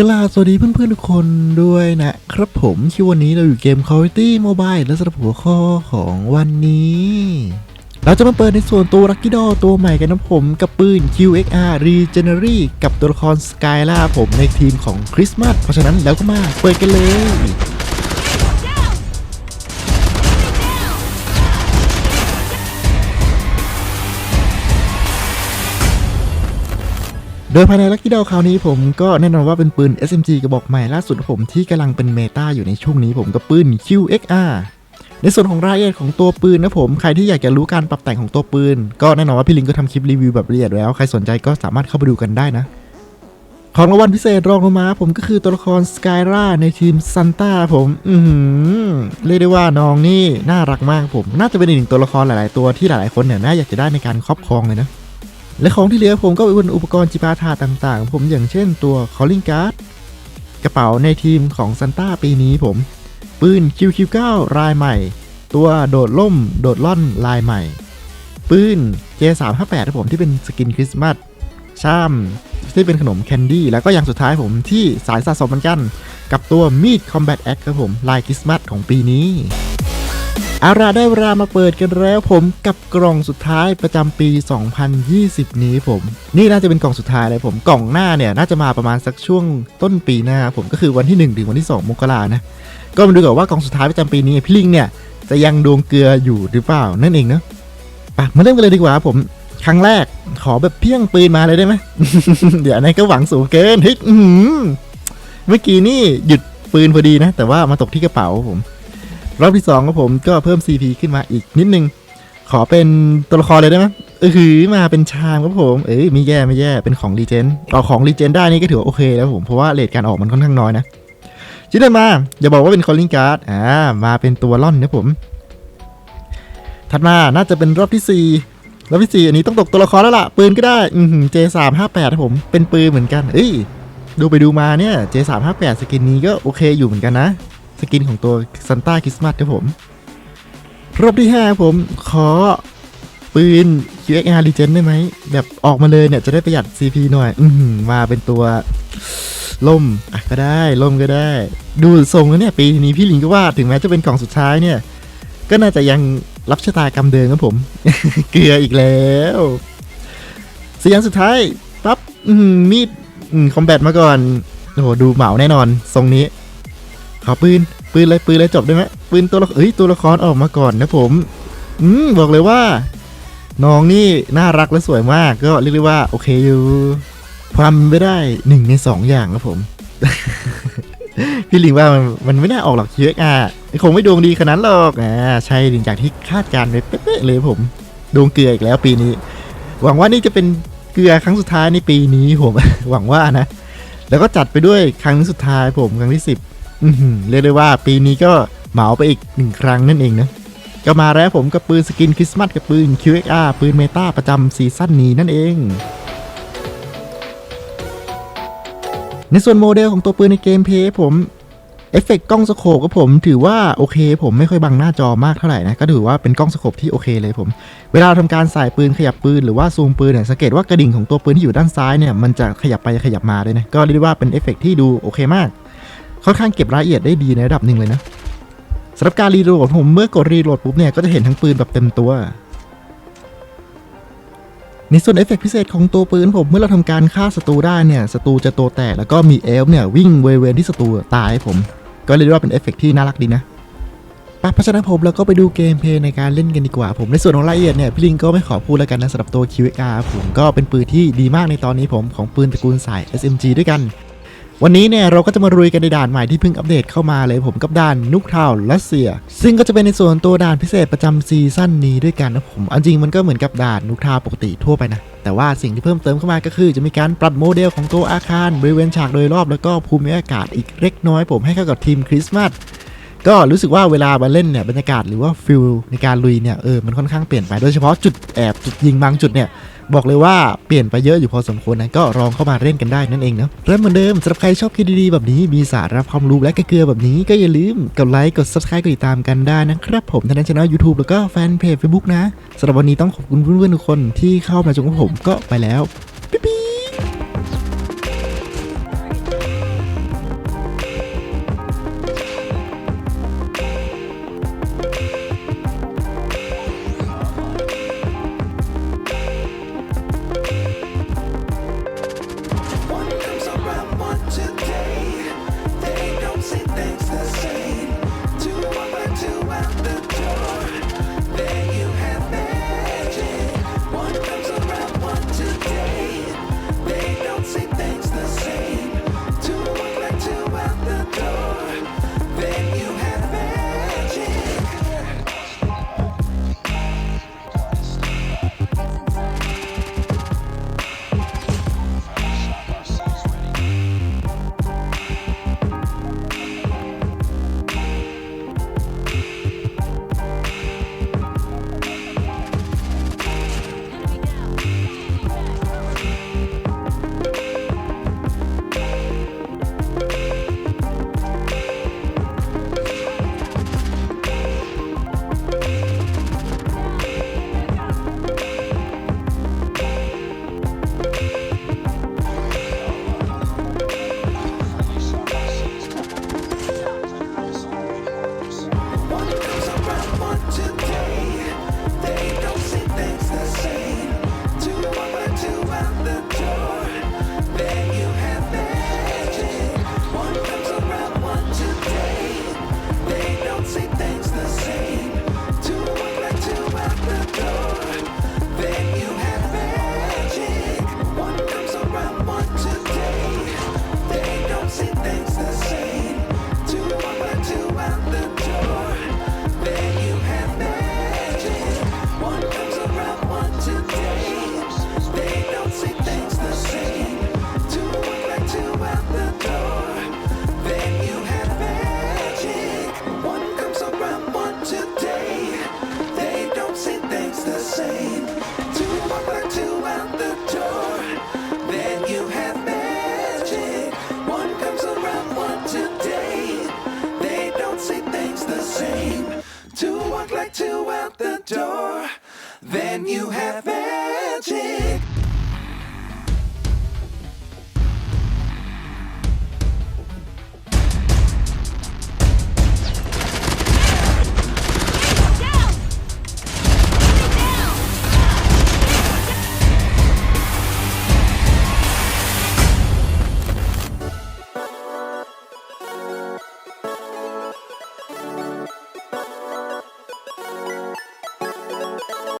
กลาสวัสดีเพื่อนๆทุกคนด้วยนะครับผมที่วันนี้เราอยู่เกม Call of Duty Mobile และสำหรับหัวข้อของวันนี้ เราจะมาเปิดในส่วนตัว Lucky Doll ตัวใหม่กันนะผมกับปืน QXR Regenerate กับตัวละคร Skyla ผมในทีมของคริสต์มาสเพราะฉะนั้นแล้วก็มาเปิดกันเลย โดยภายในลั c กี้ด l คราวนี้ผมก็แน่นอนว่าเป็นปืน SMG กระบอกใหม่ล่าสุดของผมที่กำลังเป็นเมตาอยู่ในช่วงนี้ผมกับปืน QXR ในส่วนของรายละเอียดของตัวปืนนะผมใครที่อยากจะรู้การปรับแต่งของตัวปืน ก็แน่นอนว่าพี่ลิงก็ทำคลิปรีวิวแบบละเอียดแล้ว ใครสนใจก็สามารถเข้าไปดูกันได้นะ ของรางวัลพิเศษรองลงมา ผมก็คือตัวละครสกายราในทีมซันต้าผม อือหือเรียกได้ว่าน้องนี่น่ารักมากผม น่าจะเป็นอีกหนึ่งตัวละครหลาย ๆ ตัวที่หลายๆคนเนี่ยน่าอยากจะได้ในการครอบครองเลยนะ และของที่เหลือผมก็เป็นอุปกรณ์จิปาถาต่างๆ ผมอย่างเช่นตัว calling card กระเป๋าในทีมของซันต้าปีนี้ผม ปืน QQ9 ลายใหม่ ตัวโดดล่ม โดดล่อนลายใหม่ ปืน J358 ครับผมที่เป็นสกินคริสต์มาสช่ามที่เป็นขนมแคนดี้แล้วก็อย่างสุดท้ายผมที่สายสะสมเหมือนกัน กับตัวมีด Combat Axe ครับผมลายคริสต์มาสของปีนี้ อาล่ะได้เวลามาเปิดกันแล้วผมกับกล่องสุดท้ายประจำปี 2020 นี้ผม นี่น่าจะเป็นกล่องสุดท้ายเลยผมกล่องหน้าเนี่ยน่าจะมาประมาณสักช่วงต้นปีหน้าผมก็คือวันที่ 1 ถึงวันที่ 2 มกรานะ ก็มาดูกันว่ากล่องสุดท้ายประจำปีนี้พี่ลิงเนี่ยจะยังดวงเกลืออยู่หรือเปล่านั่นเองเนาะไปมาเริ่มกันเลยดีกว่าผมครั้งแรกขอแบบเพี้ยงปืนมาเลยได้ไหมเดี๋ยวอันนี้ก็หวังสูงเกินเฮ้ยเมื่อกี้นี่หยุดปืนพอดีนะ แต่ว่ามาตกที่กระเป๋าผม รอบที่2ของผมก็เพิ่ม CP ขึ้นมาอีกนิดนึง ขอเป็นตัวละครเลยได้ไหมเออคือมาเป็นชามครับผม เอ้ยไม่แย่ไม่แย่เป็นของรีเจนเอาของรีเจนได้นี่ก็ถือว่าโอเคแล้วผมเพราะว่าเลทการออกมันค่อนข้างน้อยนะชิ้นต่อมาอย่าบอกว่าเป็นคอลลิงการ์ดอ่ามาเป็นตัวล่อนนะผม ถัดมาน่าจะเป็นรอบที่ 4 รอบที่ 4 อันนี้ต้องตกตัวละครแล้วล่ะ ปืนก็ได้อือหือ J358 ครับผมเป็นปืนเหมือนกัน เอ้ยดูไปดูมาเนี่ย J358 สกินนี้ก็โอเคอยู่เหมือนกันนะ สกินของตัวซันต้าคริสต์มาสครับผมรอบที่ 5 ผมขอปืน QXR Legend ได้ไหม แบบออกมาเลยเนี่ย จะได้ประหยัด CP หน่อย อืมาเป็นตัวล่มอะก็ได้ล่มก็ได้ ดูทรงแล้วเนี่ย ปีนี้พี่ลิงก็ว่าถึงแม้จะเป็นกล่องสุดท้ายเนี่ย ก็น่าจะยังรับชะตากรรมเดิมครับผม เกลืออีกแล้วเสียงสุดท้ายปั๊บมีดคอมแบทมาก่อนโอ้โหดูเหมาแน่นอน ทรงนี้ อปืน ปืนเลยปืนเลยจบได้ไหมปืนตัวละเอ้ยตัวละครออกมาก่อนนะผม อืมบอกเลยว่า น้องนี่น่ารักและสวยมากก็เรียกได้ว่าโอเคอยู่ความไม่ได้หนึ่งในสองอย่างครับผม พี่ลิงว่ามันมันไม่น่าออกหรอก QXR คงไม่ดวงดีขนาดหรอกอ่าใช่ลิงจากที่คาดการณ์ไว้เป๊ะเลยผมดวงเกลืออีกแล้วปีนี้ หวังว่านี่จะเป็นเกลือครั้งสุดท้ายในปีนี้ผม หวังว่านะ แล้วก็จัดไปด้วยครั้งสุดท้ายผมครั้งที่10อื้อหือ เรียกได้ว่าปีนี้ก็เหมาไปอีกหนึ่งครั้งนั่นเองนะ ก็มาแล้วผมกับปืนสกินคริสต์มาสกับปืน QXR ปืนเมตาประจำซีซั่นนี้นั่นเอง ในส่วนโมเดลของตัวปืนในเกมเพลย์ผมเอฟเฟกต์กล้องสโคปกับผมถือว่าโอเค ผมไม่ค่อยบังหน้าจอมากเท่าไหร่นะ ก็ถือว่าเป็นกล้องสโคปที่โอเคเลยผม เวลาเราทำการใส่ปืนขยับปืนหรือว่าซูมปืนเนี่ยสังเกตว่ากระดิ่งของตัวปืนที่อยู่ด้านซ้ายเนี่ยมันจะขยับไปขยับมาเลยนะ ก็เรียกได้ว่าเป็นเอฟเฟกต์ที่ดูโอเคมาก ค่อนข้างเก็บรายละเอียดได้ดีในระดับหนึ่งเลยนะสำหรับการรีโหลดผมเมื่อกดรีโหลดปุ๊บเนี่ยก็จะเห็นทั้งปืนแบบเต็มตัว ในส่วนเอฟเฟกต์พิเศษของตัวปืนผมเมื่อเราทำการฆ่าศัตรูได้เนี่ยศัตรูจะตัวแตกแล้วก็มีเอลฟ์เนี่ยวิ่งเวเวนที่ศัตรูตายให้ผม ก็เรียกว่าเป็นเอฟเฟกต์ที่น่ารักดีนะไปเพราะฉะนั้นผมเราก็ไปดูเกมเพลย์ในการเล่นกันดีกว่า ผมในส่วนของรายละเอียดเนี่ยพี่ลิงก็ไม่ขอพูดแล้วกันนะสำหรับตัว QXR ผมก็เป็นปืนที่ดีมากในตอนนี้ผมของปืนตระกูลสาย SMG ด้วยกัน วันนี้เนี่ยเราก็จะมารุยกันในด่านใหม่ที่เพิ่งอัปเดตเข้ามาเลยผมกับด่านนุกทาวรัสเซีย ซึ่งก็จะเป็นในส่วนตัวด่านพิเศษประจำซีซั่นนี้ด้วยกันนะผมอันจริงมันก็เหมือนกับด่านนุกทาวปกติทั่วไปนะแต่ว่าสิ่งที่เพิ่มเติมเข้ามาก็คือจะมีการปรับโมเดลของตัวอาคารบริเวณฉากโดยรอบแล้วก็ภูมิอากาศอีกเล็กน้อยผมให้เข้ากับทีมคริสต์มาส ก็รู้สึกว่าเวลามาเล่นเนี่ยบรรยากาศหรือว่าฟิลในการลุยเนี่ยเออมันค่อนข้างเปลี่ยนไปโดยเฉพาะจุดแอบจุดยิงบางจุดเนี่ยบอกเลยว่าเปลี่ยนไปเยอะอยู่พอสมควรนะก็ลองเข้ามาเล่นกันได้นั่นเองเนาะและเหมือนเดิมสำหรับใครชอบคลิปดีๆแบบนี้มีสาระความรู้และกระเกลือแบบนี้ก็อย่าลืมกดไลค์กด subscribe กดติดตามกันได้นะครับผมทั้งในช่อง YouTube แล้วก็แฟนเพจ Facebook นะสำหรับวันนี้ต้องขอบคุณเพื่อนๆทุกคนที่เข้ามาชมกับผมก็ไปแล้ว ปิ๊บปิ๊บ than you have been.